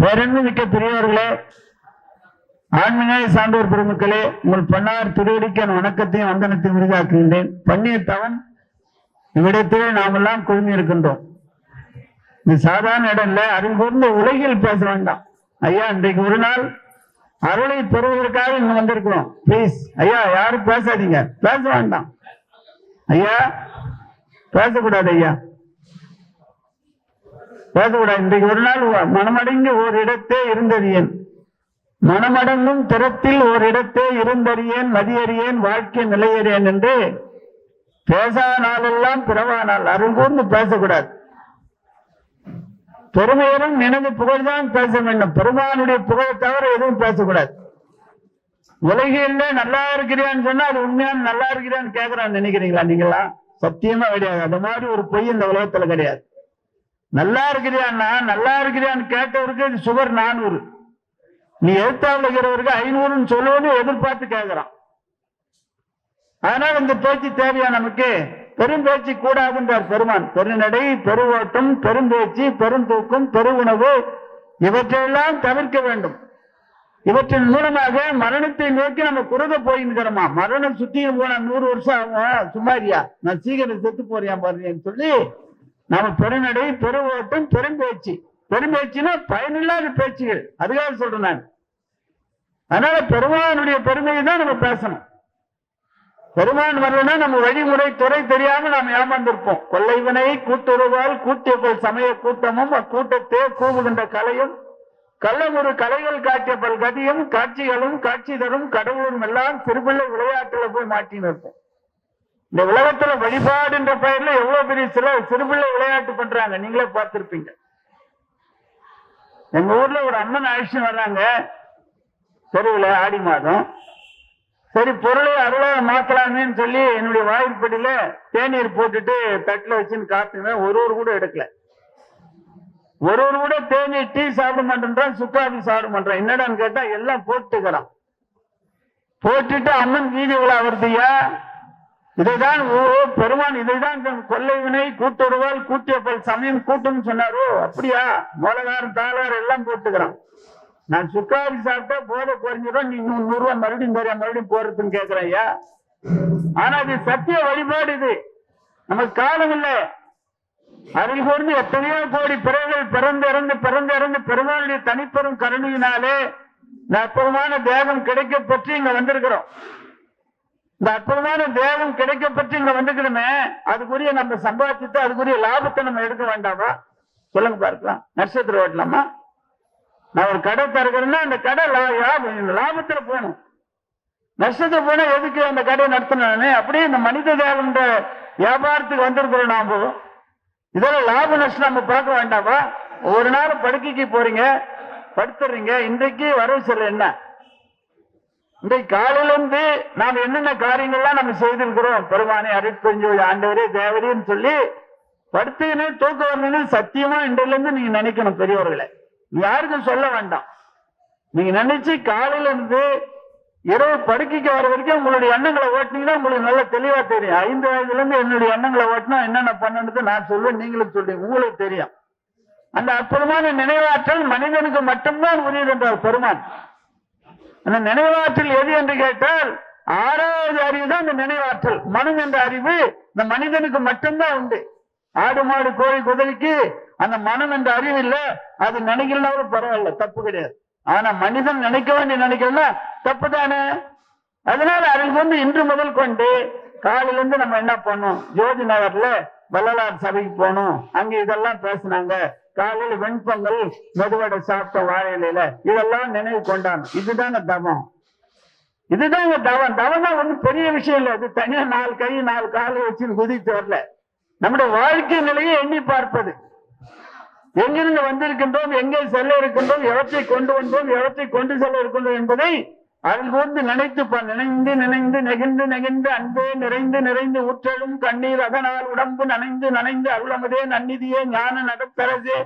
பேரன்பு மிக்க பெரியவர்களே ஆன்மீக சான்றோர் பெருமக்களே உங்கள் பண்ணார் திருவடிக்கன் வணக்கத்தையும் வந்தனத்தையும் விரிதாக்குகின்றேன் பண்ணிய தவம் இவ்விடத்திலே நாமெல்லாம் குழுமி இருக்கின்றோம். இது சாதாரண இடம் இல்லை அருள் உலகில் பேச வேண்டாம். ஐயா இன்றைக்கு ஒரு நாள் அருளை பெறுவதற்காக இங்க வந்திருக்கிறோம். ப்ளீஸ் ஐயா யாரும் பேசாதீங்க. பேச வேண்டாம். ஐயா பேசக்கூடாது ஐயா. பேசக்கூடாது இன்றைக்கு ஒரு நாள் மனமடங்கி ஒரு இடத்தே இருந்தது ஏன் மனமடங்கும் திறத்தில் ஒரு இடத்தே இருந்தறியேன் மதியறியேன் வாழ்க்கை நிலையறியேன் என்று பேசானாலெல்லாம் பிறவானால் அருள் கூர்ந்து பேசக்கூடாது. பெருமையரும் நினைவு புகழ்தான் பேச வேண்டும். பெருமானுடைய புகழை தவிர எதுவும் பேசக்கூடாது. உலகில நல்லா இருக்கிறியான்னு சொன்னா அது உண்மையான நல்லா இருக்கிறியான்னு கேக்குறான்னு நினைக்கிறீங்களா நீங்களா சத்தியமா கிடையாது. அந்த மாதிரி ஒரு பொய் இந்த உலகத்துல கிடையாது. நல்லா இருக்கிறியான்னா நல்லா இருக்கிறியான்னு கேட்டவருக்கு இது சுகர் நானூறு. நீ எழுத்தாவில் இருக்கிறவருக்கு ஐநூறுன்னு சொல்லுவோன்னு எதிர்பார்த்து கேட்கிறான் அதனால இந்த பேச்சு தேவையா நமக்கு? பெரும் பேச்சு கூடாதுன்றார் பெருமான். பெருநடை பெருவோட்டம் பெரும்பேச்சு பெருந்தூக்கம் பெருவுணவு இவற்றையெல்லாம் தவிர்க்க வேண்டும். இவற்றின் மூலமாக மரணத்தை நோக்கி நம்ம குறுக போயிருக்கிறோமா மரணம் சுத்தி போனா நூறு வருஷம் ஆகும்? சும்மாரியா நான் சீக்கிரம் செத்து போறியா பாருன்னு சொல்லி நம்ம பெருநடை பெருவோட்டம் பெரும்பேச்சு பெரும்பேச்சுன்னா பயனில்லாத பேச்சுகள். அதுக்காக சொல்றேன் நான். அதனால பெருமானுடைய பெருமையை தான் நம்ம பேசணும். பெருமான் வரலன்னா நம்ம வழிமுறை துறை தெரியாம நாம் ஏமாந்திருப்போம். கொள்ளைவனை கூட்டுறவால் கூட்டியப்பல் சமய கூட்டமும் அக்கூட்டத்தே கூவுகின்ற கலையும் கள்ளமுறு கலைகள் காட்டிய பல் கதியும் காட்சிகளும் காட்சி தரும் கடவுளும் எல்லாம் சிறுபிள்ளை விளையாட்டுல போய் மாட்டி நிற்போம் இந்த உலகத்துல வழிபாடுன்ற பெயர்ல எவ்வளவு பெரிய சில சிறுபிள்ளை விளையாட்டு பண்றாங்க. நீங்களே பார்த்திருப்பீங்க. எங்க ஊர்ல ஒரு அம்மன் அழிச்சு வர்றாங்க. தெருவில் ஆடி மாதம். சரி பொருளை அருளாக மாத்தலாமேன்னு சொல்லி என்னுடைய வாய்ப்படியில தேநீர் போட்டுட்டு தட்டில் வச்சுன்னு காத்துனேன் ஒரு ஒரு கூட எடுக்கல. ஒரு ஒரு கூட தேநீர் டீ சாப்பிட மாட்டேன்றான் சுக்காபி சாப்பிட மாட்டேன் என்னடான்னு கேட்டா எல்லாம் போட்டுக்கிறான். போட்டுட்டு அம்மன் வீதி விழா வருதுயா இதைதான் ஓ பெருமான் இதைதான் இந்த கொள்ளை வினை கூட்டிய பல் சமயம் கூட்டுன்னு சொன்னாரோ? அப்படியா? மோளகாரம் தாளார் எல்லாம் போட்டுக்கிறான் நான் சுக்காரி சாப்பிட்டா போதை குறைஞ்சிடும் நீ நூறு ரூபா ரூபாய் மறுபடியும் தரையா மறுபடியும் போறதுன்னு கேக்குறேன் ஐயா. ஆனா இது சத்திய வழிபாடு இது. நமக்கு காலம் இல்லை. அருள் கூர்ந்து எத்தனையோ கோடி பிறகுகள் பிறந்து இறந்து பிறந்து இறந்து பெருமாளுடைய தனிப்பெரும் கருணையினாலே நற்புறமான தேகம் கிடைக்க பெற்று இங்க வந்திருக்கிறோம். இந்த அற்புதமான தேவம் கிடைக்க பெற்று இங்க வந்துக்கணுமே அதுக்குரிய நம்ம சம்பாதிச்சுட்டு அதுக்குரிய லாபத்தை நம்ம எடுக்க வேண்டாமா? சொல்லுங்க பார்க்கலாம். நட்சத்திரம் ஓட்டலாமா? நான் ஒரு கடை திறக்கிறேன்னா அந்த கடை லாபம் லாபத்துல போகணும். நஷ்டத்துக்கு போனா எதுக்கு அந்த கடையை நடத்தினானே அப்படியே இந்த மனித தேவன்ற வியாபாரத்துக்கு வந்திருக்கிறோம் நாம. இதெல்லாம் லாப நஷ்டம் நம்ம பார்க்க வேண்டாமா? ஒரு நாள் படுக்கைக்கு போறீங்க படுத்துறீங்க இன்றைக்கு வரவு செல்ல என்ன? இன்றைக்கு காலையில இருந்து நாம் என்னென்ன காரியங்கள்லாம் நம்ம செய்திருக்கிறோம்? பெருமானே அருட்பெஞ்சோடு ஆண்டவரே தேவரேன்னு சொல்லி படுத்துக்கின்னு தூக்கம் வரணும்னு சத்தியமா இன்றிலிருந்து நீங்க நினைக்கணும் பெரியவர்களை. யாருக்கும் சொல்ல வேண்டாம். நீங்க நினைச்சு காலையில இருந்து இரவு படுக்கைக்கு வர வரைக்கும் உங்களுடைய எண்ணங்களை ஓட்டினீங்கன்னா உங்களுக்கு நல்ல தெளிவா தெரியும். ஐந்து வயதுல இருந்து என்னுடைய எண்ணங்களை ஓட்டினா என்னென்ன பண்ணணுது நான் சொல்லுவேன் நீங்களும் சொல்றீங்க உங்களுக்கு தெரியும். அந்த அற்புதமான நினைவாற்றல் மனிதனுக்கு மட்டும்தான் உரியது என்றார் பெருமான். அந்த நினைவாற்றல் எது என்று கேட்டால் ஆறாவது அறிவு தான் இந்த நினைவாற்றல். மனம் என்ற அறிவு இந்த மனிதனுக்கு மட்டும்தான் உண்டு. ஆடு மாடு கோழி குதிரைக்கு அந்த மனம் என்ற அறிவு இல்ல. அது நினைக்கலனாலும் பரவாயில்ல தப்பு கிடையாது. ஆனா மனிதன் நினைக்க வேண்டிய நினைக்கிறனா தப்பு தானே? அதனால அதுக்கு வந்து இன்று முதல் கொண்டு காலையில இருந்து நம்ம என்ன பண்ணோம் ஜோதி நகர்ல வள்ளலார் சபைக்கு போனோம் அங்க இதெல்லாம் பேசினாங்க. காலையில வெண்பொங்கல் மெதுவடை சாப்பிட்ட வாழை இலையில இதெல்லாம் நினைவு கொண்டான். இதுதாங்க தவம். இதுதாங்க தவம். தவம் தான் ஒண்ணும் பெரிய விஷயம் இல்லை. இது தனியா நாலு கை நாலு காலை வச்சு குதித்து வரல. நம்முடைய வாழ்க்கை நிலையை எண்ணி பார்ப்பது. எங்கிருந்து வந்திருக்கின்றோம் எங்கே செல்ல இருக்கின்றோம் எவற்றை கொண்டு வந்தோம் எவற்றை கொண்டு செல்ல இருக்கின்றோம் என்பதை அருள் நினைத்து நினைந்து நினைந்து நெகிழ்ந்து நெகிழ்ந்து அன்பே நிறைந்து நிறைந்து ஊற்றலும் கண்ணீர் அதனால் உடம்பு நனைந்து நனைந்து அருளமதே நன்னிதியே ஞான நடப்பரசே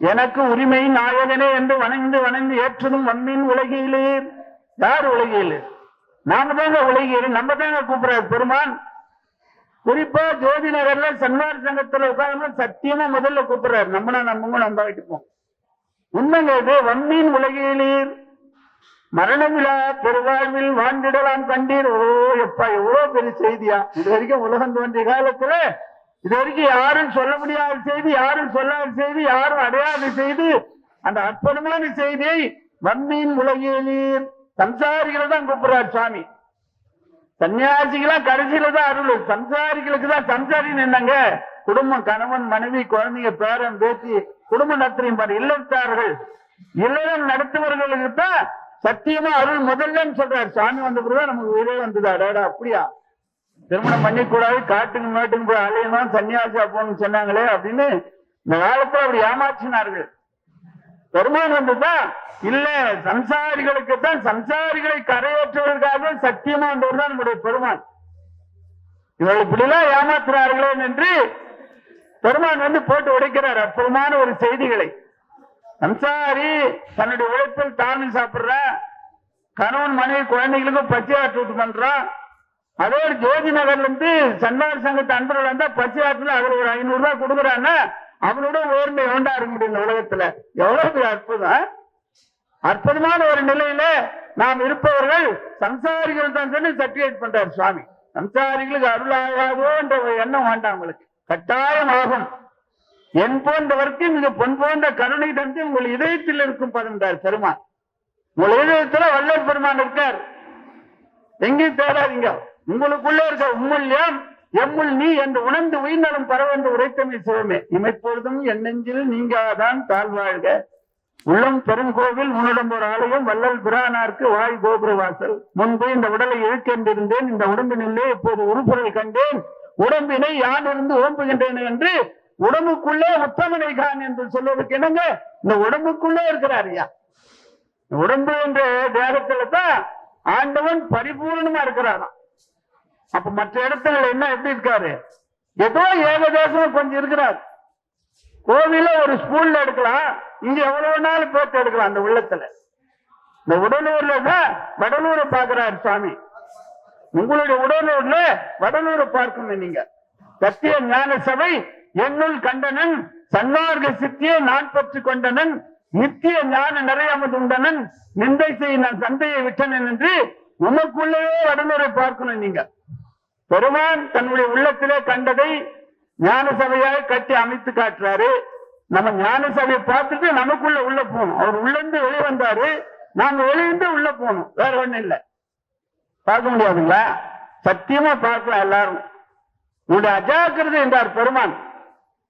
எனக்கு உரிமை நாயகனே என்று வணைந்து வணைந்து ஏற்றதும் வன்மின் உலகிலே. யார் உலகிலே? நாம தாங்க உலகிலே நம்ம தாங்க கூப்பிடுறாரு பெருமான். குறிப்பா ஜோதி நகர்ல சன்மார் சங்கத்துல உட்கார்ந்து சத்தியமா முதல்ல கூப்பிடுறாரு. நம்மனா நம்ம நம்ப வைட்டுப்போம் உண்மைங்க இது வன்மீன் உலகிலீர் மரணமிலா பெருவாழ்வில் வாழ்ந்திடலாம் கண்டீர். ஓ எப்பா எவ்வளவு பெரிய செய்தியா? இது வரைக்கும் உலகம் தோன்றிய காலத்துல இது வரைக்கும் யாரும் சொல்ல முடியாத செய்தி யாரும் சொல்லாத செய்தி யாரும் அடையாத செய்தி. அந்த அற்புதமான செய்தியை வன்மீன் உலகிலீர் சம்சாரிகளை தான் கூப்பிடுறார் சுவாமி. சன்னியாசிகளா கடைசியில தான் அருள். சம்சாரிகளுக்கு தான் சம்சாரின்னு என்னங்க? குடும்பம் கணவன் மனைவி குழந்தைங்க பேரன் பேத்தி குடும்ப நடத்துறீங்க பாரு இல்லத்தார்கள். இல்லறம் நடத்துவர்களுக்கு தான் சத்தியமா அருள் முதல்லன்னு சொல்றாரு. சாமி வந்த பிறகு நமக்கு உயிரே வந்தது. அடாடா அப்படியா? திருமணம் பண்ணிக்கூடாது காட்டுக்கு மேட்டுக்கு போய் அலையணும் சன்னியாசியா போகணும்னு சொன்னாங்களே அப்படின்னு இந்த காலத்துல அப்படி ஏமாற்றினார்கள். பெருமான் வந்துதான் இல்ல சம்சாரிகளுக்கு தான் சம்சாரிகளை கரையேற்றுவதற்காக சத்தியமா வந்தவர் தான் நம்முடைய பெருமான் இவர்கள் இப்படிலாம் ஏமாத்துறார்களே என்று பெருமான் வந்து போட்டு உடைக்கிறார். அற்புதமான ஒரு செய்திகளை. சம்சாரி தன்னுடைய உழைப்பில் தானும் சாப்பிடுற கணவன் மனைவி குழந்தைகளுக்கும் பச்சை ஆற்றுவது பண்றான் அதோட ஜோதி நகர்ல இருந்து சன்னார் சங்கத்து அன்பர்கள் வந்தா பச்சை ஆற்றுல அவர் ஒரு ஐநூறு ரூபாய் கொடுக்குறான்னா அவனோட உயர்ந்த வேண்டா இருக்க முடியும் இந்த உலகத்துல? எவ்வளவு அற்புதம் அற்புதமான ஒரு நிலையில நாம் இருப்பவர்கள் சம்சாரிகள் தான் சொல்லி சர்டிஃபிகேட் பண்றார் சுவாமி. சம்சாரிகளுக்கு அருளாகாதோ என்ற ஒரு எண்ணம் வேண்டாம் அவங்களுக்கு. கட்டாயம் ஆகும். என் போன்றவருக்கு மிக பொன் போன்ற கருணை தந்து உங்கள் இதயத்தில் இருக்கும் பதந்தார் பெருமான். உங்கள் இதயத்துல வல்லர் பெருமான் இருக்கார். எங்கேயும் தேடாதீங்க. உங்களுக்குள்ள இருக்க உம்முல்யம் எம்முள் நீ என்று உணர்ந்து உயிர்நலம் பரவென்று உரைத்தமை சிவமே. இமைப்பொழுதும் என் நெஞ்சில் நீங்காதான் தாழ்வாழ்க உள்ளம் பெருங்கோவில் உன்னிடம் ஒரு ஆலயம் வள்ளல் பிரானார்க்கு வாய் கோபுர வாசல். முன்பு இந்த உடலை இழுக்கென்றிருந்தேன் இந்த உடம்பினிலே இப்போது உருப்பொருள் கண்டேன். உடம்பினை யான் இருந்து ஓம்புகின்றேன் என்று உடம்புக்குள்ளே உத்தமனைகான் என்று சொல்வதற்கு என்னங்க? இந்த உடம்புக்குள்ளே இருக்கிறார் ஐயா. உடம்பு என்ற தேகத்துல தான் ஆண்டவன் பரிபூர்ணமா இருக்கிறாராம். அப்ப மற்ற இடத்துல என்ன எப்படி இருக்காரு? ஏதோ ஏகதேசம் கொஞ்சம் இருக்கிறார். கோவில ஒரு ஸ்பூன்ல எடுக்கலாம் இங்க எவ்வளவு நாள் போட்டு எடுக்கலாம் அந்த உள்ளத்துல. இந்த உடலூர்ல தான் வடலூரை பாக்குறாரு சுவாமி உங்களுடைய உடலூர்ல வடலூரை பார்க்கணும் நீங்க. சத்திய ஞான சபை என்னுள் கண்டனன் சன்மார்க்க சித்தியை நான் பற்றி கொண்டனன் நித்திய ஞான நிறைய உண்டனன் நிந்தை செய் நான் சந்தையை விட்டனன் என்று உமக்குள்ளேயே வடமுறை பார்க்கணும் நீங்க. பெருமான் தன்னுடைய உள்ளத்திலே கண்டதை ஞான சபையாய் கட்டி அமைத்து காட்டுறாரு. நம்ம ஞான சபையை பார்த்துட்டு நமக்குள்ள உள்ள போகணும். அவர் உள்ள இருந்து வெளியே வந்தாரு. நாங்க வெளியிருந்து உள்ள போகணும். வேற ஒண்ணும் இல்ல. பார்க்க முடியாதுங்களா? சத்தியமா பார்க்கலாம் எல்லாரும். உங்களுடைய அஜாக்கிரதை என்றார் பெருமான்.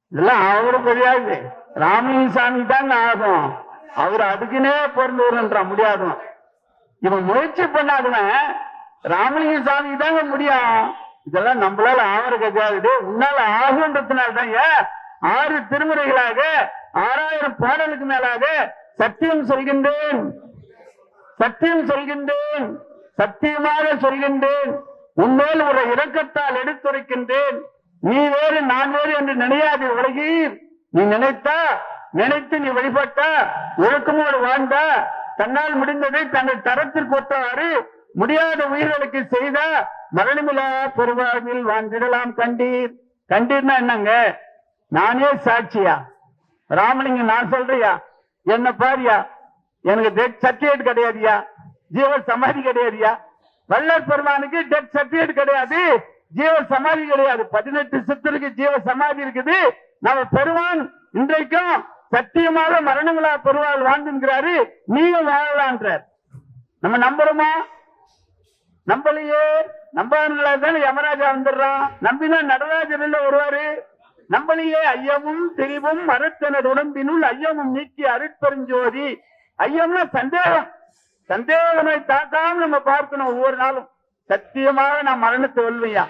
இதெல்லாம் அவரும் தெரியாது. ராமலிங்க சாமி தாங்க ஆகும். அவர் அதுக்குன்னே பிறந்தவர்ன்றா முடியாதும் இவன் முயற்சி பண்ணாதவன் ராமலிங்க சாமி தாங்க முடியும். இதெல்லாம் நம்மளால ஆவர கிடையாது உன்னால ஆகுன்றதுனால தான் ஆறு திருமுறைகளாக ஆறாயிரம் பாடலுக்கு மேலாக சத்தியம் சொல்கின்றேன். சத்தியம் சொல்கின்றேன். சத்தியமாக சொல்கின்றேன். உன்மேல் ஒரு இரக்கத்தால் எடுத்துரைக்கின்றேன். நீ வேறு நான் வேறு என்று நினையாது உலகி. நீ நினைத்தா நினைத்து நீ வழிபட்டா ஒழுக்கமோடு வாழ்ந்தா. தன்னால் முடிந்ததை தங்கள் தரத்திற்கு ஒத்தவாறு முடியாத உயிர்களுக்கு செய்த மரணமில்லா பெருவாழ்வில் வாழ்ந்திடலாம் கண்டீர். கண்டீர்னா என்னங்க? நானே சாட்சியா? ராமலிங்கம் நான் சொல்றியா? என்ன பாரியா? எனக்கு டெத் சர்டிபிகேட் கிடையாதுயா? ஜீவ சமாதி கிடையாதுயா? வல்லர் பெருமானுக்கு டெத் சர்டிபிகேட் கிடையாது. ஜீவ சமாதி கிடையாது பதினெட்டு சித்தருக்கு ஜீவ சமாதி இருக்குது. நம்ம பெருமான் இன்றைக்கும் சத்தியமாக மரணங்களா பெருவாள் வாழ்ந்துங்கிறாரு நீயும் வாழலான்றார். நம்ம நம்புறோமா? நம்பலையே. நம்பாங்களா தானே யமராஜா வந்துடுறான். நம்பினா நடராஜர் இல்ல வருவாரு? நம்பலையே. ஐயமும் திரிவும் மரத்தனர் உடம்பினுள் ஐயமும் நீக்கி அருட்பெருஞ்சோதி ஐயம்னா சந்தேகம். சந்தேகமே தாக்காம நம்ம பார்க்கணும் ஒவ்வொரு நாளும். சத்தியமாக நான் மரணத்தை வெல்வையா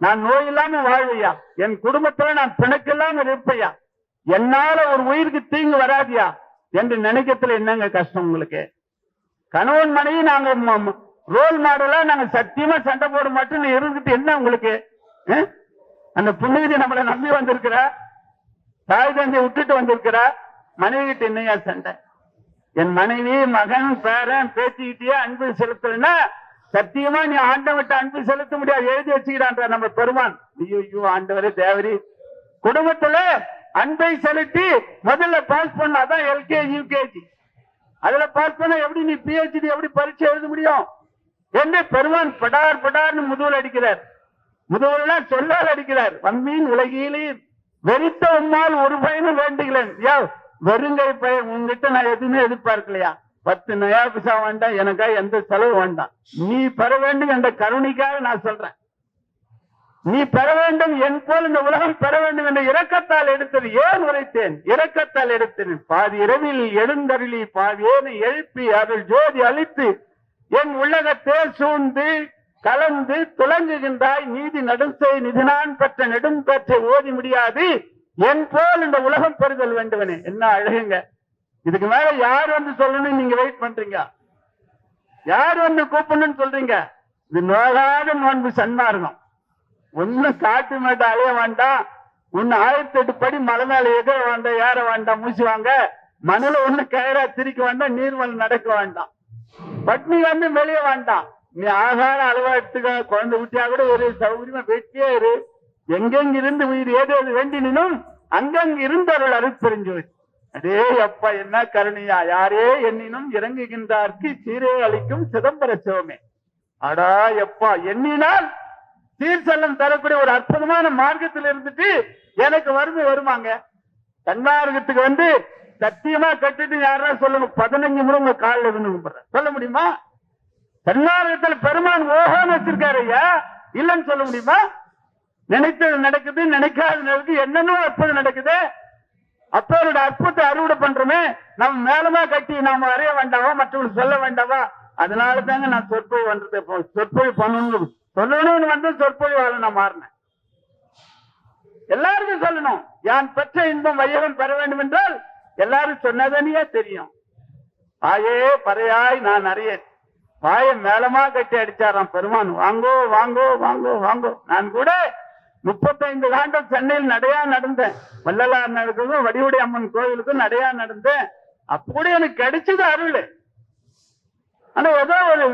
நான் நோய் இல்லாம வாழ்வையா? என் குடும்பத்துல நான் பிணக்கில்லாம இருப்பையா? என்னால ஒரு உயிருக்கு தீங்கு வராதியா? என்று நினைக்கிறதுல என்னங்க கஷ்டம் உங்களுக்கு? கணவன் மனைவி நாங்க ரோல் மாடலா நாங்க சத்தியமா சண்டை போட மாட்டோம் இருந்துட்டு என்ன உங்களுக்கு? அந்த புண்ணியத்தை நம்மளை நம்பி வந்திருக்கிற? தாய் தந்தை விட்டுட்டு வந்திருக்கிற? மனைவி கிட்ட என்னையா சண்டை? என் மனைவி மகன் பேரன் பேச்சுக்கிட்டே அன்பு செலுத்தலன்னா சத்தியமா நீ ஆண்டவட்ட அன்பு செலுத்த முடியாது. எழுதி வச்சுக்கிறான்ற நம்ம பெருமான். ஐயோ ஐயோ ஆண்டவரே தேவரி. குடும்பத்துல அன்பை செலுத்தி முதல்ல பாஸ் பண்ணாதான் எல்கேஜி யூகேஜி அதுல பாஸ் பண்ண எப்படி நீ பிஹெச்டி எப்படி பரீட்சை எழுத முடியும்? என்று பெருமான் படார் படார்னு முதுகுல அடிக்கிறார். முதுகுல சொல்லால் அடிக்கிறார். வன்மீன் உலகிலே வெறித்த உம்மால் ஒரு பயனும் வேண்டுகிறேன். யோ வெறுங்கை பையன் உங்ககிட்ட நான் எதுவுமே எதிர்பார்க்கலையா? பத்து நயா பிசா வேண்டாம் எனக்கா எந்த செலவு வேண்டாம். நீ பெற வேண்டும் என்ற கருணைக்காக நான் சொல்றேன். நீ பெற வேண்டும் என் போல் இந்த உலகம் பெற வேண்டும் என்ற இரக்கத்தால் எடுத்தது ஏன் உரைத்தேன்? இரக்கத்தால் எடுத்தேன் பாதி இரவில் எழுந்தருளி பாதி ஏனை எழுப்பி அருள் ஜோதி அழித்து என் உள்ளகத்தே சூழ்ந்து கலந்து துலங்குகின்றாய் நீதி நடுசை நிதினான் பெற்ற நெடும் பெற்ற ஓதி முடியாது. என் போல் இந்த உலகம் பெறுதல் வேண்டுவனே. என்ன அழகுங்க. இதுக்கு மேல யார் வந்து சொல்லணும் நீங்க வெயிட் பண்றீங்க? யார் வந்து கூப்பிடணும்னு சொல்றீங்க? இது நோகாத நோன்பு சன்மார்க்கம். ஒன்னும் காட்டு மேட்ட அலைய வேண்டாம் ஒன்னு ஆயிரத்தி எட்டு படி மலை மேல எதிர வேண்டாம் ஏற வேண்டாம் மூசுவாங்க மணல ஒண்ணு கயிறா திரிக்க வேண்டாம் நீர்மல் நடக்க வேண்டாம். பட்னி வந்து வெளிய வேண்டாம் நீ ஆகார அளவா எடுத்துக்க. குழந்தை விட்டியா கூட ஒரு சௌகரியமா வெட்டியே இரு. எங்கெங்கிருந்து உயிர் ஏது ஏது வேண்டினும் அங்கங்க இருந்தவர்கள் வச்சு அடே அப்பா என்ன கருணியா? யாரே எண்ணினும் இறங்குகின்றார்க்கு சீரே அளிக்கும் சிதம்பர சிவமே அடா எப்பா எண்ணினால் சீர்செல்லம் தரக்கூடிய ஒரு அற்புதமான மார்க்கத்தில் இருந்துட்டு எனக்கு வறுமை வருமாங்க? தன்மார்க்கத்துக்கு வந்து சத்தியமா கட்டிட்டு யாரா சொல்லுங்க? பதினஞ்சு முறை உங்க காலில் இருந்து கும்பிடுறேன். சொல்ல முடியுமா? தன்மார்க்கத்துல பெருமான் ஓஹோன்னு வச்சிருக்காரு ஐயா. இல்லைன்னு சொல்ல முடியுமா? நினைத்தது நடக்குது நினைக்காத நடக்குது என்னென்ன அற்புதம் நடக்குது. அப்போரோட அற்புதத்தை அறுவடை பண்றோமே நம்ம மேலமா கட்டி நாம வரைய வேண்டாவா மற்றவங்களுக்கு சொல்ல வேண்டாவா அதனால தாங்க நான் சொற்பொழி பண்றது சொற்பொழி பண்ணணும். சொல்லணும்னு வந்து சொற்பொழிவாள நான் மாறினேன். எல்லாருக்கும் சொல்லணும். யான் பெற்ற இன்பம் வையகம் பெற வேண்டும் என்றால் எல்லாரும் சொன்னதனியா தெரியும். ஆயே பறையாய் நான் அறிய பாய மேலமா கட்டி அடிச்சாராம் பெருமான். வாங்கோ வாங்கோ வாங்கோ வாங்கோ. நான் கூட முப்பத்தைந்து ஆண்டு சென்னையில் நடையா நடந்தேன். வள்ளலார் நடக்கிறதும் வடிவுடை அம்மன் கோயிலுக்கும் நடையா நடந்தேன். அப்படி எனக்கு கிடைச்சது அருள். ஆனா ஏதோ ஒரு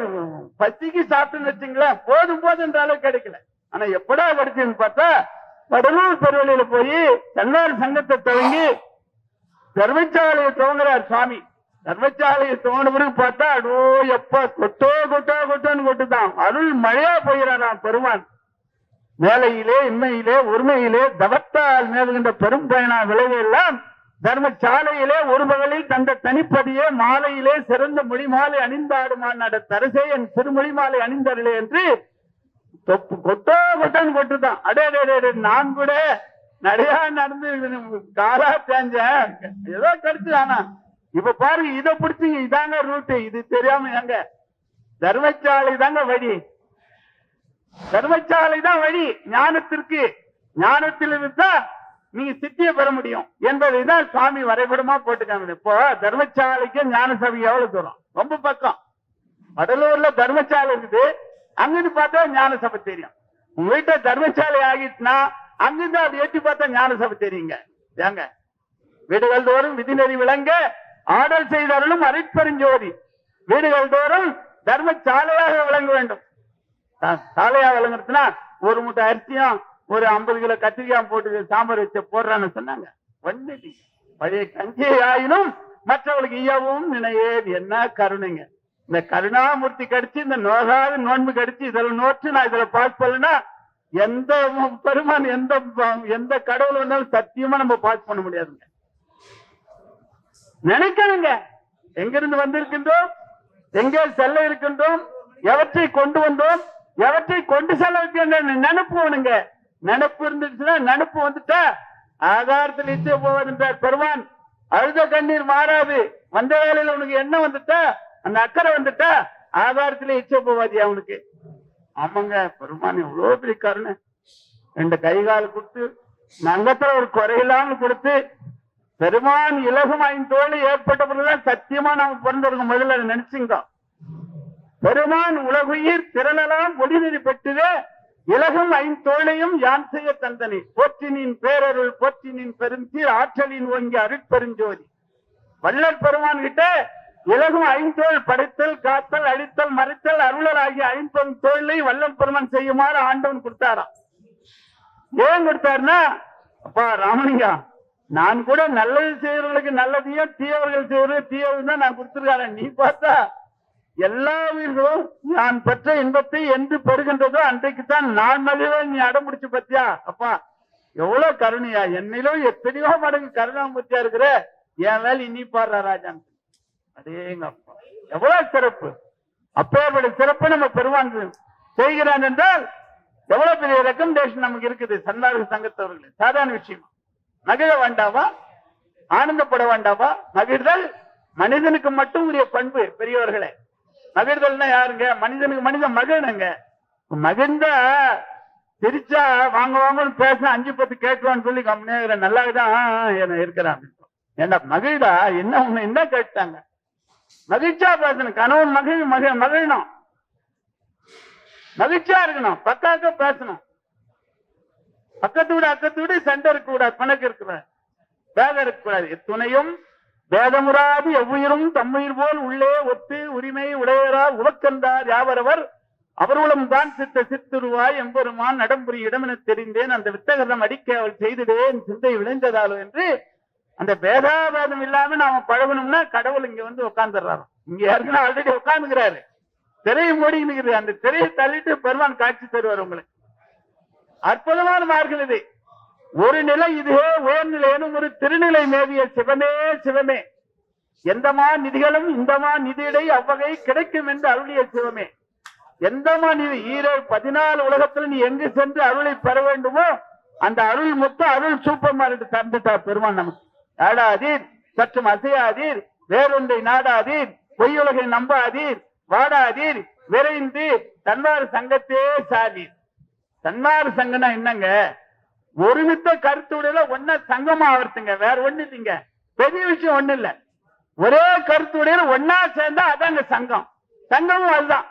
பத்திக்கு சாப்பிட்டுன்னு வச்சுங்களேன் போதும் போதுன்ற கிடைக்கல. ஆனா எப்படா கிடைச்சதுன்னு பார்த்தா வடலூர் பெருவெளியில போய் தன்னார் சங்கத்தை துவங்கி தர்மச்சாலையை துவங்குறார் சுவாமி. தர்மச்சாலையை துவங்கின பிறகு பார்த்தா அடோ எப்பா கொட்டோ கொட்டோ கொட்டோன்னு கொட்டுதான். அருள் மழையா போயிடறான் பெருமான். மேலையிலே இன்மையிலே உரிமையிலே தவத்தால் மேலுகின்ற பெரும் பயனா விளைவு எல்லாம் தர்மசாலையிலே ஒரு பகலில் தந்த தனிப்பதியே மாலையிலே சிறந்த மொழி மாலை அணிந்தாடுமான் நட தரசே என் திருமொழி மாலை அணிந்தருளே என்று தொப்பு கொட்டோ கொட்டோன்னு கொட்டுதான் அடே அடே, அடே நான் கூட நடையா நடந்து காலா தேஞ்சேன். ஏதோ கிடைச்சு ஆனா இப்ப பாருங்க இதை பிடிச்சிங்க இதாங்க ரூட்டு இது தெரியாம எங்க? தர்மசாலை தாங்க வழி. தர்மசாலை தான் வழி. ஞானத்திற்கு ஞானத்தில் இருந்தா நீங்க சித்தியை பெற முடியும் என்பதை தான் சுவாமி வரைபடமா போட்டுக்காங்க இப்போ தர்மசாலைக்கு ஞான சபை எவ்வளவு தூரம்? ரொம்ப பக்கம். வடலூர்ல தர்மசாலை இருக்குது. அங்கிருந்து பார்த்தா ஞான சபை தெரியும். உங்க வீட்டுல தர்மசாலை ஆகிட்டுனா அங்கிருந்து அப்படி எட்டி பார்த்தா ஞான சபை தெரியுங்க. ஏங்க? வீடுகள் தோறும் விதிநெறி விளங்க ஆடல் செய்தாலும் அரைப்பெருஞ்சோதி வீடுகள் தோறும் தர்மசாலையாக விளங்க வேண்டும். சா- சாலையா விளங்குறதுன்னா ஒரு மூட்டை அரிசியும் ஒரு ஐம்பது கிலோ கத்திரிக்காய் போட்டு சாம்பார் வச்ச போடுறான்னு சொன்னாங்க. வந்துட்டு பழைய கஞ்சி ஆயினும் மற்றவர்களுக்கு ஈயவும் நினையே என்ன கருணைங்க? இந்த கருணாமூர்த்தி கடிச்சு இந்த நோகாத நோன்பு கடிச்சு இதுல நோற்று நான் இதுல பாஸ் பண்ணலன்னா எந்த பெருமான் எந்த எந்த கடவுள் வந்தாலும் சத்தியமா நம்ம பாஸ் பண்ண முடியாதுங்க. நினைக்கணுங்க. எங்கிருந்து வந்திருக்கின்றோம்? எங்கே செல்ல இருக்கின்றோம்? எவற்றை கொண்டு வந்தோம்? எவற்றை கொண்டு செல்ல வைக்க நினைப்பு வேணுங்க. நினைப்பு இருந்துச்சுன்னா நினைப்பு வந்துட்டா ஆதாரத்தில் இச்சை போவதுன்றார் பெருமான். அழுத கண்ணீர் மாறாது. வந்த வேலையில உனக்கு என்ன வந்துட்டா? அந்த அக்கறை வந்துட்டா? ஆதாரத்துல இச்சை போவாது அவனுக்கு. ஆமாங்க பெருமான் எவ்வளவு பெரிய கருணை. ரெண்டு கை கால் கொடுத்து நங்கத்துல ஒரு குறையில்லாம கொடுத்து பெருமான் இலகுமாயின் ஐந்தோடு ஏற்பட்ட பிறகுதான் சத்தியமா நாம பிறந்திருக்கோம். முதல்ல நினைச்சுங்க. பெருமான் உலகுயிர் திரளலாம் ஒளிநெறி பெற்றுதே இலகும் ஐந்தோளையும் யான் செய்ய தந்தனை. போற்றினின் பேரருள் போற்றினின் பெருந்தீர் ஆற்றலின் ஓங்கி அருட்பெருஞ்சோதி. வள்ளல் பெருமான் கிட்ட இலகும் ஐந்தோள் படைத்தல் காத்தல் அழித்தல் மறைத்தல் அருளர் ஆகிய ஐம்பது தொழிலை வள்ளல் பெருமான் செய்யுமாறு ஆண்டவன் கொடுத்தாராம். ஏன் கொடுத்தாருன்னா அப்பா ராமலிங்கா நான் கூட நல்லது செய்யறவர்களுக்கு நல்லதையும் தீயவர்கள் செய்யறது தீயவர்கள் தான் நான் கொடுத்துருக்காரன் நீ பார்த்தா எல்லா உயிர்களும் நான் பெற்ற இன்பத்தை என்று பெறுகின்றதோ அன்றைக்கு தான் நான் மகிழ்வ நீ அடம்பிடிச்சு பத்தியா அப்பா எவ்வளவு கருணையா. என்னிலும் எத்தனையோ மடங்கு கருணாமூர்த்தியா இருக்கிற என் வேலை இனி பாடுற ராஜான் அடேங்க அப்பா. எவ்வளவு சிறப்பு. அப்பேற்பட சிறப்பு நம்ம பெருவாங்க செய்கிறான் என்றால் எவ்வளவு பெரிய ரெக்கமெண்டேஷன் நமக்கு இருக்குது சன்மார்க்க சங்கத்தவர்கள். சாதாரண விஷயம். மகிழ வேண்டாமா? ஆனந்தப்பட வேண்டாமா? மகிழ்தல் மனிதனுக்கு மட்டும் உரிய பண்பு பெரியவர்களே மகிழ்தல்னா யாருங்க? மனிதனுக்கு மனிதன் மகிழனுங்க மகிழ்ந்தா சிரிச்சா வாங்க வாங்கன்னு பேச அஞ்சு பத்து கேட்குவான்னு சொல்லி கம்மியாக நல்லாதான் என்ன இருக்கிறான் ஏண்டா மகிழ்டா என்ன உன்னை என்ன கேட்டாங்க? மகிழ்ச்சியா பேசணும். கணவன் மகிழ் மகிழ் மகிழணும் மகிழ்ச்சியா இருக்கணும். பக்காக்க பேசணும். பக்கத்து வீடு அக்கத்து வீடு சண்டை இருக்க கூடாது பணக்கு இருக்கிற. பேதம் இருக்கக்கூடாது. எத்துணையும் வேதமுறாது எவ்வுயிரும் தம்முயிர் போல் உள்ளே ஒத்து உரிமை உடையரால் உலக்கந்தார் யாவரவர். அவர்களும் தான் சித்த சித்துருவாய் எம்பெருமான் நடம்புரி இடமென தெரிந்தேன். அந்த வித்தகரம் அடிக்க அவள் செய்திடேன். சிந்தை விளைந்ததால் என்று அந்த பேதாபேதம் இல்லாம நாம பழகணும்னா கடவுள் இங்க வந்து உட்கார்ந்துடுறாரு இங்க ஏற்கனவே ஆல்ரெடி உட்கார்ந்துக்கிறாரு திரையை மூடிக்கிறது அந்த திரையை தள்ளிட்டு பெருமான் காட்சி தருவார் உங்களுக்கு. அற்புதமான மார்க்கம் இது. ஒரு நிலை இதுவே உயர்நிலைன்னு ஒரு திருநிலை மேவிய சிவமே சிவமே. எந்தமா நிதிகளும் இந்தமா நிதியிடை அவ்வகை கிடைக்கும் என்று அருளிய சிவமே. எந்தமா நிதி ஈரோ பதினாலு உலகத்துல நீ எங்கு சென்று அருளை பெற வேண்டுமோ அந்த அருள் மொத்தம் அருள் சூப்பர் மார்க்கெட் தந்துட்டா பெருமான் நமக்கு. ஆடாதீர் சற்றும் அசையாதீர் வேறொன்றை நாடாதீர் பொய்யுலகை நம்பாதீர் வாடாதீர் விரைந்து தன்வார் சங்கத்தே சாதீர். தன்னார் சங்கம்னா என்னங்க? ஒருமித்த கருத்துடையில ஒன்ன சங்கமா ஆவர்த்துங்க. வேற ஒண்ணு இல்லைங்க. பெரிய விஷயம் ஒண்ணு இல்ல. ஒரே கருத்துடையில ஒன்னா சேர்ந்தா அதாங்க சங்கம். சங்கமும் அதுதான்.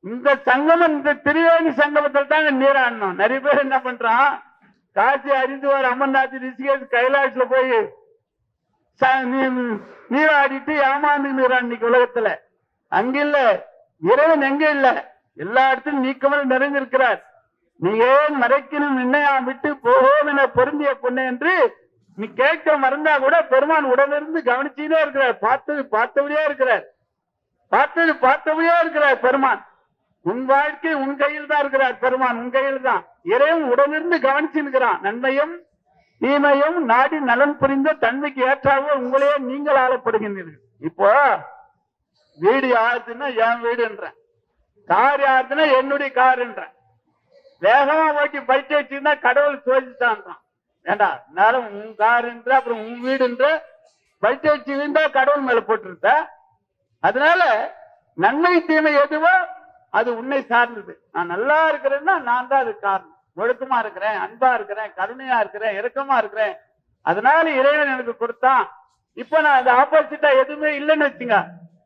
இந்த சங்கமம் இந்த திரிவேணி சங்கமத்தில் தாங்க நீராடணும். நிறைய பேர் என்ன பண்றான்? காசி அறிந்துவார் அமர்நாத் ரிஷிகேஷ் கைலாஷ்ல போய் ச- நீ- நீராடிட்டு ஏமாந்து நீரான் உலகத்துல. அங்க இல்ல. இறைவன் எங்க இல்ல? எல்லா இடத்திலும் நீக்கமும் நிறைஞ்சிருக்கிறார் நீ ஏன் மறைக்கணும் நின்னையா விட்டு போகும் என பொருந்திய பொண்ணு என்று நீ கேட்க மறந்தா கூட பெருமான் உடனிருந்து கவனிச்சுட்டே இருக்கிறார். பார்த்தது பார்த்தபடியா இருக்கிறார். பார்த்தது பார்த்தபடியா இருக்கிறார் பெருமான். உன் வாழ்க்கை உன் கையில் தான் இருக்கிறார் பெருமான் உன் கையில் தான். இறைவன் உடனிருந்து கவனிச்சு இருக்கிறான் நன்மையும் தீமையும் நாடி நலன் புரிந்த தன்மைக்கு ஏற்றாக உங்களையே நீங்கள் ஆளப்படுகின்றீர்கள். இப்போ வீடு யாருதுன்னா என் வீடுன்றேன். கார் யாருதுன்னா என்னுடைய கார்ன்றேன். வேகமா ஓட்டி பைக் வச்சிருந்தா கடவுள் சோதிச்சான்றான். ஏண்டா? நேரம் உன் காருன்ற அப்புறம் உன் வீடுன்ற பைக் வச்சிருந்தா கடவுள் மேல போட்டிருந்த அதனால நன்மை தீமை எதுவோ அது உன்னை சார்ந்தது. நான் நல்லா இருக்கிறேன்னா நான் தான் அது காரணம். ஒழுக்கமா இருக்கிறேன் அன்பா இருக்கிறேன் கருணையா இருக்கிறேன் இறக்கமா இருக்கிறேன். அதனால இறைவன் எனக்கு கொடுத்தான். இப்ப நான் அது ஆப்போசிட்டா எதுவுமே இல்லைன்னு வச்சுங்க.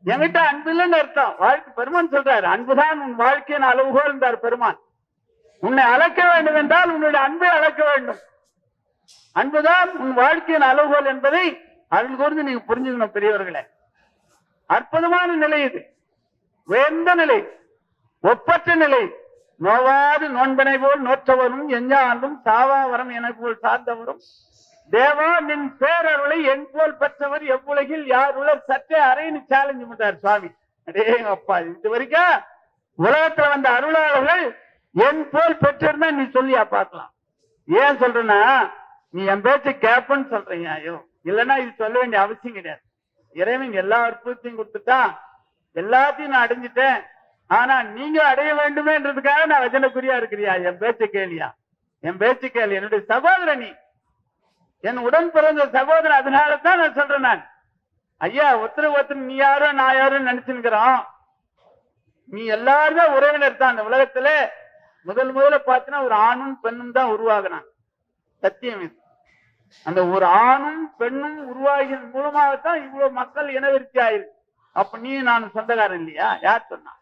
என்கிட்ட அன்பு இல்லைன்னு அர்த்தம். வாழ்க்கை பெருமான் சொல்றாரு அன்புதான் உன் வாழ்க்கையின் அளவுகோல் இருந்தார் பெருமான். உன்னை அளக்க வேண்டும் என்றால் உன்னுடைய அன்பை அளக்க வேண்டும். அன்புதான் உன் வாழ்க்கையின் அளவுகோல் என்பதை அருள் கூர்ந்து நீங்க புரிஞ்சுக்கணும் பெரியவர்களே. அற்புதமான நிலை இது. உயர்ந்த நிலை. ஒப்பற்ற நிலை. நோவாது நோன்பனை போல் நோற்றவரும் எஞ்சாண்டும் சாவாவரம் என போல் சார்ந்தவரும். தேவா நின் பேரருளை என் போல் பெற்றவர் எவ்வுலகில் யார் உலர் சற்றே அறையின்னு சேலஞ்சு பண்ணார் சுவாமி. அடே அப்பா இது வரைக்கும் உலகத்துல வந்த அருளாளர்கள் என் போல் பெற்றிருந்தா நீ சொல்லியா பார்க்கலாம். ஏன் சொல்றனா நீ என் பேச்சு கேப்பன்னு சொல்றீங்க ஐயோ. இல்லைன்னா இது சொல்ல வேண்டிய அவசியம் கிடையாது. இறைவன் எல்லா அற்புதத்தையும் கொடுத்துட்டான் எல்லாத்தையும் நான் அடைஞ்சிட்டேன். ஆனா நீங்க அடைய வேண்டுமேன்றதுக்காக நான் வஜனக்குரியா இருக்கிறியா? என் பேச்சு கேளியா? என் பேச்சு கேள்வி என்னுடைய சகோதரன் நீ. என் உடன் பிறந்த சகோதரன் அதனால தான் நான் சொல்றேன் நான். ஐயா ஒருத்தர் ஒருத்தர் நீ யாரோ நான் யாரோ நினைச்சுக்கிறோம் நீ எல்லாருமே உறவினர் தான் அந்த உலகத்துல. முதல் முதல்ல பார்த்தீங்கன்னா ஒரு ஆணும் பெண்ணும் தான் உருவாகினான் சத்தியம் இது. அந்த ஒரு ஆணும் பெண்ணும் உருவாகியது மூலமாகத்தான் இவ்வளவு மக்கள் இனவிருத்தி ஆயிருக்கு அப்ப நீ நான் சொந்தக்காரன் இல்லையா? யார் சொன்னா?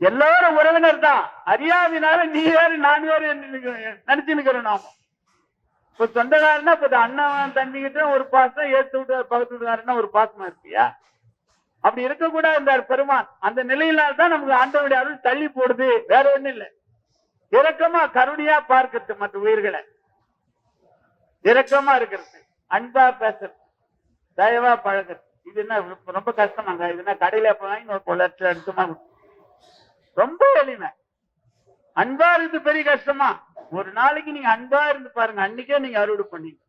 எல்லாரும் உறவினர் தான். அறியாதினால நீ வேறு நான் வேறு நினைச்சு நிக்கிறோம் நாம. இப்ப சொந்தக்காரன்னா இப்ப அண்ணன் தம்பிக்கிட்ட ஒரு பாசம் ஏத்து விட்டு பக்கத்து வீட்டுக்காரன்னா ஒரு பாசமா இருப்பியா அப்படி இருக்கக்கூடாது இருந்தார் பெருமான். அந்த நிலையினால்தான் நமக்கு ஆண்டவனுடைய அருள் தள்ளி போடுது. வேற ஒண்ணும் இல்லை. இரக்கமா கருணையா பார்க்கிறது மற்ற உயிர்களை. இரக்கமா இருக்கிறது. அன்பா பேசுறது. தயவா பழகுறது. இது என்ன ரொம்ப- கஷ்டமாங்க. இது என்ன கடையில போய் வாங்கி ஒரு லட்சம் எடுத்துமா ரொம்ப எளிமை. அன்பா இருந்து பெரிய கஷ்டமா? ஒரு நாளைக்கு நீங்க அன்பா இருந்து பாருங்க. அன்னைக்கே நீங்க அறுவடை பண்ணீங்க